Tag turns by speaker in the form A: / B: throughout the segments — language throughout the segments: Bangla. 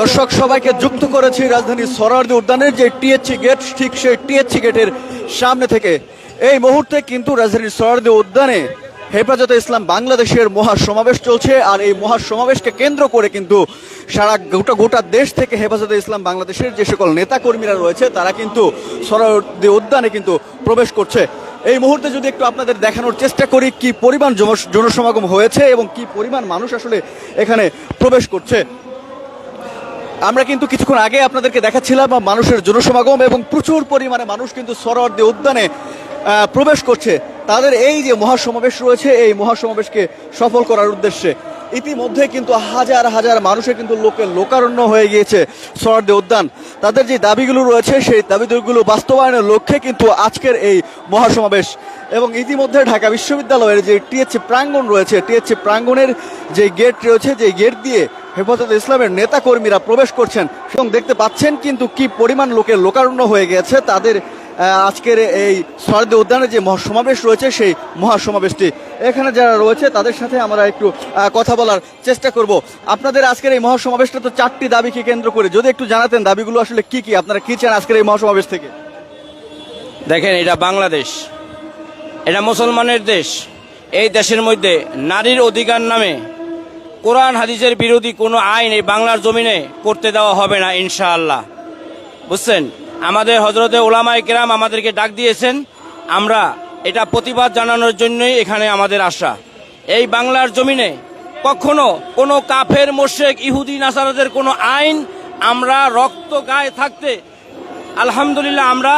A: দর্শক, সবাইকে যুক্ত করেছি রাজধানী সরারদি উদ্যানের যে টিএচসি গেট ঠিক সেই টিএচসি গেটের সামনে থেকে। এই মুহূর্তে কিন্তু রাজধানীর সরারদি উদ্যানে হেফাজতে ইসলাম বাংলাদেশের মহা সমাবেশ চলছে আর এই মহা সমাবেশকে কেন্দ্র করে কিন্তু সারা গোটা গোটা দেশ থেকে হেফাজতে ইসলাম বাংলাদেশের যে সকল নেতাকর্মীরা রয়েছে, তারা কিন্তু সরারদি উদ্যানে কিন্তু প্রবেশ করছে। এই মুহূর্তে যদি একটু আপনাদের দেখানোর চেষ্টা করি, কি পরিমাণ জন- জনসমাগম হয়েছে এবং কি পরিমাণ মানুষ আসলে এখানে প্রবেশ করছে? আমরা কিন্তু কিছুক্ষণ আগে আপনাদেরকে দেখাচ্ছিলাম, মানুষের জনসমাগম এবং প্রচুর পরিমাণে মানুষ কিন্তু সরোয়ার্দী উদ্যানে প্রবেশ করছে। তাদের এই যে মহাসমাবেশ রয়েছে, এই মহাসমাবেশকে সফল করার উদ্দেশ্যে ইতিমধ্যে কিন্তু হাজার হাজার মানুষের কিন্তু লোকের লোকারণ্য হয়ে গিয়েছে সরোয়ার্দী উদ্যান। তাদের যে দাবিগুলো রয়েছে, সেই দাবিগুলো বাস্তবায়নের লক্ষ্যে কিন্তু আজকের এই মহাসমাবেশ। এবং ইতিমধ্যে ঢাকা বিশ্ববিদ্যালয়ের যে টিএচসি প্রাঙ্গণ রয়েছে টিএচসি প্রাঙ্গণের যে গেট রয়েছে, যে গেট দিয়ে হেফাজত ইসলামের নেতা কর্মীরা প্রবেশ করছেন এবং দেখতে পাচ্ছেন কিন্তু কি পরিমাণ লোকের লোকারণ্য হয়ে গেছে। তাদের আজকের এই সরদে উদ্যানে যে মহাসমাবেশ রয়েছে, সেই মহাসমাবেশটি এখানে যারা রয়েছে, তাদের সাথে আমরা একটু কথা বলার চেষ্টা করব। আপনাদের আজকের এই মহাসমাবেশটা তো চারটি দাবিকে কেন্দ্র করে। যদি একটু জানাতেন দাবিগুলো আসলে কি কি? আপনারা কি চান আজকের এই মহাসমাবেশ থেকে?
B: দেখেন, এটা বাংলাদেশ। এটা মুসলমানের দেশ। এই দেশের মধ্যে নারীর অধিকার নামে কোরআন, হাদিসের বিরোধী কোনো আইন এই বাংলার জমিনে করতে দেওয়া হবে না, ইনশাআল্লাহ। বুঝছেন? আমাদের হজরতে ওলামাই কেরাম আমাদেরকে ডাক দিয়েছেন, আমরা এটা প্রতিবাদ জানানোর জন্যই এখানে আমাদের আশা এই বাংলার জমিনে কখনো কোনো কাফের, মোশেক, ইহুদি, নাসারাদের কোনো আইন আমরা রক্ত গায়ে থাকতে, আলহামদুলিল্লাহ আমরা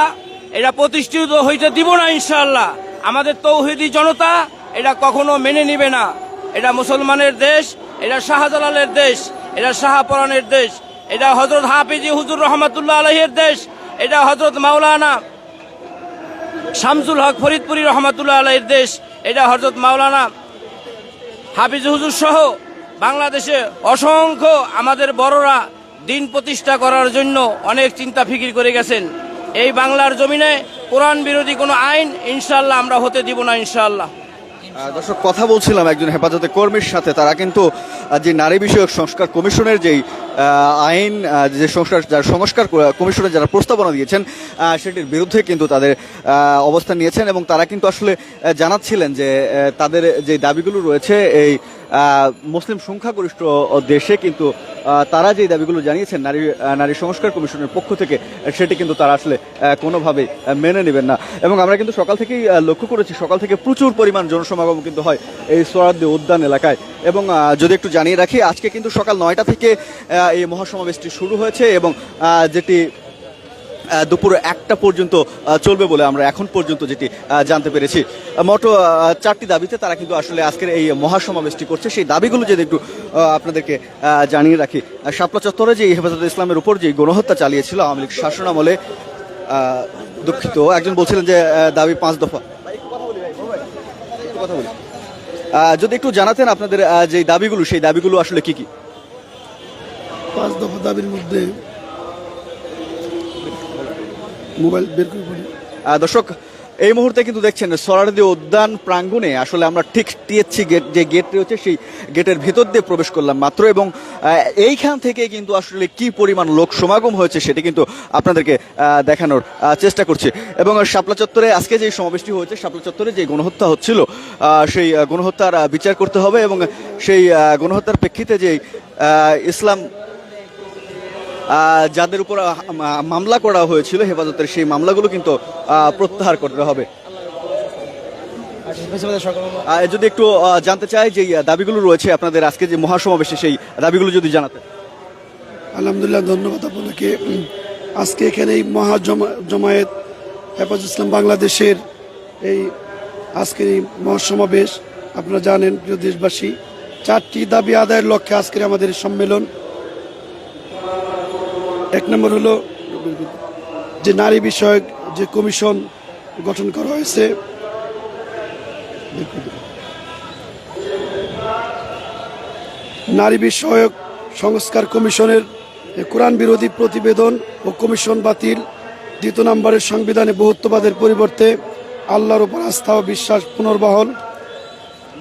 B: এটা প্রতিষ্ঠিত হইতে দিব না ইনশাল্লাহ আমাদের তৌহিদি জনতা এটা কখনো মেনে নিবে না। এটা মুসলমানের দেশ, এটা শাহজালালের দেশ, এটা শাহপরানের দেশ, এটা হজরত হাফিজি হুজুর রহমতুল্লাহ আলহের দেশ এটা হজরত মাওলানা শামসুল হক ফরিদপুরি রহমতুল্লাহ আলহের দেশ, এটা হজরত মাওলানা হাফিজ হুজুর সহ বাংলাদেশে অসংখ্য আমাদের বড়রা দিন প্রতিষ্ঠা করার জন্য অনেক চিন্তা ফিকির করে গেছেন। এই বাংলার জমিনে কোরআন বিরোধী কোনো আইন ইনশাল্লাহ আমরা হতে দিব না ইনশাল্লাহ
A: দর্শক, কথা বলছিলাম একজন হেফাজতে কর্মীর সাথে। তারা কিন্তু যে নারী বিষয়ক সংস্কার কমিশনের যেই আইন যে সংস্কার, যার সংস্কার কমিশনের যারা প্রস্তাবনা দিয়েছেন সেটির বিরুদ্ধে কিন্তু তাদের অবস্থান নিয়েছেন এবং তারা কিন্তু আসলে জানাচ্ছিলেন যে তাদের যে দাবিগুলো রয়েছে, এই মুসলিম সংখ্যাগরিষ্ঠ দেশে কিন্তু তারা যে দাবিগুলো জানিয়েছেন নারী নারী সংস্কার কমিশনের পক্ষ থেকে সেটি কিন্তু তারা আসলে আহ, কোনোভাবেই মেনে নেবেন না। এবং আমরা কিন্তু সকাল থেকেই লক্ষ্য করেছি সকাল থেকে প্রচুর পরিমাণ জনসমাগম কিন্তু হয় এই সোয়ার্দি উদ্যান এলাকায়। এবং যদি একটু জানিয়ে রাখি আজকে কিন্তু সকাল নয়টা থেকে এই মহাসমাবেশটি শুরু হয়েছে এবং যেটি দুপুর একটা পর্যন্ত চলবে বলে আমরা এখন পর্যন্ত যেটি জানতে পেরেছি। মোট চারটি দাবিতে তারা কিন্তু আসলে আজকের এই মহাসমাবেশটি করছে। সেই দাবিগুলো যদি একটু আপনাদেরকে জানিয়ে রাখি শাপলা চত্বরে যে হেফাজত ইসলামের উপর যে গণহত্যা চালিয়েছিল আওয়ামী লীগ শাসন আমলে দুঃখিত। একজন বলছিলেন যে দাবি পাঁচ দফা। কথা বলি। যদি একটু জানাতেন আপনাদের যে দাবিগুলো, সেই দাবিগুলো আসলে কি কি?
C: পাঁচ দফা দাবির মধ্যে মোবাইল বের করে
A: আহ, দর্শক এই মুহূর্তে কিন্তু দেখছেন সরারদি উদ্যান প্রাঙ্গণে আসলে আমরা ঠিক টিএসসি গেট যে গেট রয়েছে সেই গেটের ভেতর দিয়ে প্রবেশ করলাম মাত্র এবং এইখান থেকে কিন্তু আসলে কি পরিমাণ লোক সমাগম হয়েছে সেটি কিন্তু আপনাদেরকে দেখানোর চেষ্টা করছি। এবং শাপলা চত্বরে আজকে যে সমাবেশটি হয়েছে শাপলা চত্বরে যে গণহত্যা হচ্ছিল সেই গণহত্যার বিচার করতে হবে এবং সেই গণহত্যার প্রেক্ষিতে যে ইসলাম যাদের উপর মামলা করা হয়েছিল হেফাজতের, সেই মামলাগুলো কিন্তু প্রত্যাহার করতে হবে। যদি একটু জানতে চাই যে দাবিগুলো রয়েছে আপনাদের আজকে যে মহাসমাবেশে, সেই দাবিগুলো যদি জানাতে
C: আলহামদুলিল্লাহ, ধন্যবাদ আপনাকে। আজকে এখানে এই মহা জমা জমায়েত হেফাজ ইসলাম বাংলাদেশের এই আজকের এই মহাসমাবেশ। আপনারা জানেন, প্রিয় দেশবাসী, চারটি দাবি আদায়ের লক্ষ্যে আজকের আমাদের সম্মেলন। এক নম্বর হলো যে নারী বিষয়ক যে কমিশন গঠন করা হয়েছে। নারী বিষয়ক সংস্কার কমিশনের কোরআন বিরোধী প্রতিবেদন ও কমিশন বাতিল। দ্বিতীয় নম্বরের সংবিধানে বহুত্ববাদের পরিবর্তে আল্লাহর উপর আস্থা ও বিশ্বাস পুনর্বহন।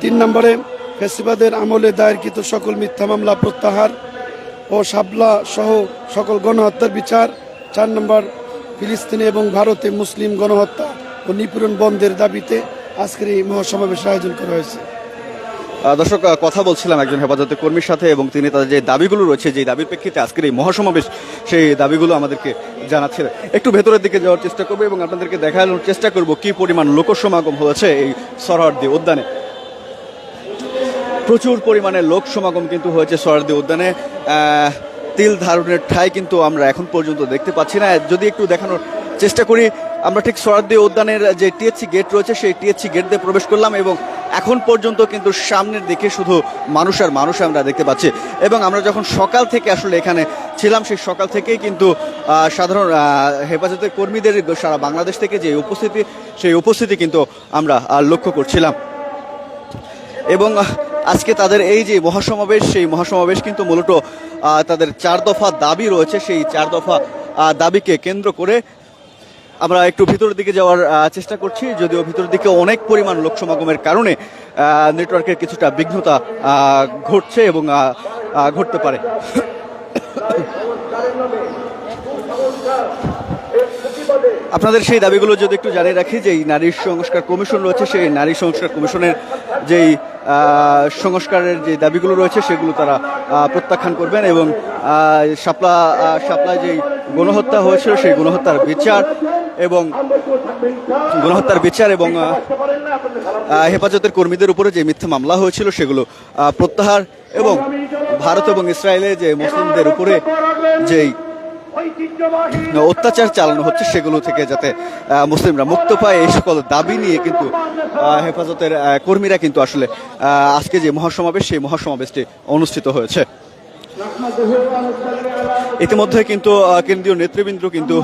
C: তিন নম্বরে ফেসিবাদের আমলে দায়েরকৃত সকল মিথ্যা মামলা প্রত্যাহার। ও শাবলা সহ সকল গণহত্যার বিচার। চার নম্বর, ফিলিস্তিনে এবং ভারতে মুসলিম গণহত্যা ও নিপীড়ন বন্ধের দাবিতে আজকের এই মহাসমাবেশের আয়োজন করা হয়েছে।
A: দর্শক কথা বলছিলাম একজন হেফাজতের কর্মীর সাথে এবং তিনি তাদের যে দাবিগুলো রয়েছে যে দাবির প্রেক্ষিতে আজকের এই মহাসমাবেশ, সেই দাবিগুলো আমাদেরকে জানাচ্ছিলেন একটু ভেতরের দিকে যাওয়ার চেষ্টা করব এবং আপনাদেরকে দেখানোর চেষ্টা করব কি পরিমাণ লোকসমাগম হয়েছে এই সরহদ্দি উদ্যানে। প্রচুর পরিমাণে লোক সমাগম কিন্তু হয়েছে সরহদ্দি উদ্যানে। তিল ধারণের ঠাই কিন্তু আমরা এখন পর্যন্ত দেখতে পাচ্ছি না। যদি একটু দেখানোর চেষ্টা করি, আমরা ঠিক সরহদ্দি উদ্যানের যে টিএসসি গেট রয়েছে, সেই টিএসসি গেট দিয়ে প্রবেশ করলাম এবং এখন পর্যন্ত কিন্তু সামনের দিকে শুধু মানুষ আর মানুষ আমরা দেখতে পাচ্ছি। এবং আমরা যখন সকাল থেকে আসলে এখানে ছিলাম, সেই সকাল থেকেই কিন্তু সাধারণ হেফাজতের কর্মীদের সারা বাংলাদেশ থেকে যে উপস্থিতি, সেই উপস্থিতি কিন্তু আমরা লক্ষ্য করছিলাম। এবং আজকে তাদের এই যে মহাসমাবেশ, সেই মহাসমাবেশ কিন্তু মূলত তাদের চার দফা দাবি রয়েছে। সেই চার দফা দাবিকে কেন্দ্র করে আমরা একটু ভিতরের দিকে যাওয়ার চেষ্টা করছি। যদিও ভিতরের দিকে অনেক পরিমাণ লোক সমাগমের কারণে নেটওয়ার্কের কিছুটা বিঘ্নতা ঘটছে এবং ঘটতে পারে। আপনাদের সেই দাবিগুলো যদি একটু জানিয়ে রাখি যে এই নারী সংস্কার কমিশন রয়েছে, সেই নারী সংস্কার কমিশনের যেই সংস্কারের যে দাবিগুলো রয়েছে সেগুলো তারা প্রত্যাখ্যান করবেন এবং আহ, শাপলা যেই গণহত্যা হয়েছিল সেই গণহত্যার বিচার এবং গণহত্যার বিচার এবং হেফাজতের কর্মীদের উপরে যে মিথ্যা মামলা হয়েছিল সেগুলো প্রত্যাহার এবং ভারত এবং ইসরায়েলে যে মুসলিমদের উপরে যেই অত্যাচার চালানো হচ্ছে সেগুলো থেকে যাতে মুসলিমরা মুক্ত পায়, এই সকল দাবি নিয়ে কিন্তু হেফাজতের কর্মীরা কিন্তু আসলে আজকে যে মহাসমাবেশ, সেই মহাসমাবেশটি অনুষ্ঠিত হয়েছে। ইতিমধ্যে কিন্তু কেন্দ্রীয় নেতৃবৃন্দ কিন্তু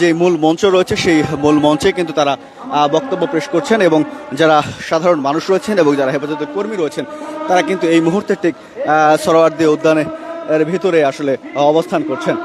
A: যে মূল মঞ্চ রয়েছে, সেই মূল মঞ্চে কিন্তু তারা বক্তব্য পেশ করছেন এবং যারা সাধারণ মানুষ রয়েছেন এবং যারা হেফাজতের কর্মী রয়েছেন, তারা কিন্তু এই মুহূর্তে ঠিক সরোয়ার্দি উদ্যানে এর ভিতরে আসলে অবস্থান করছেন।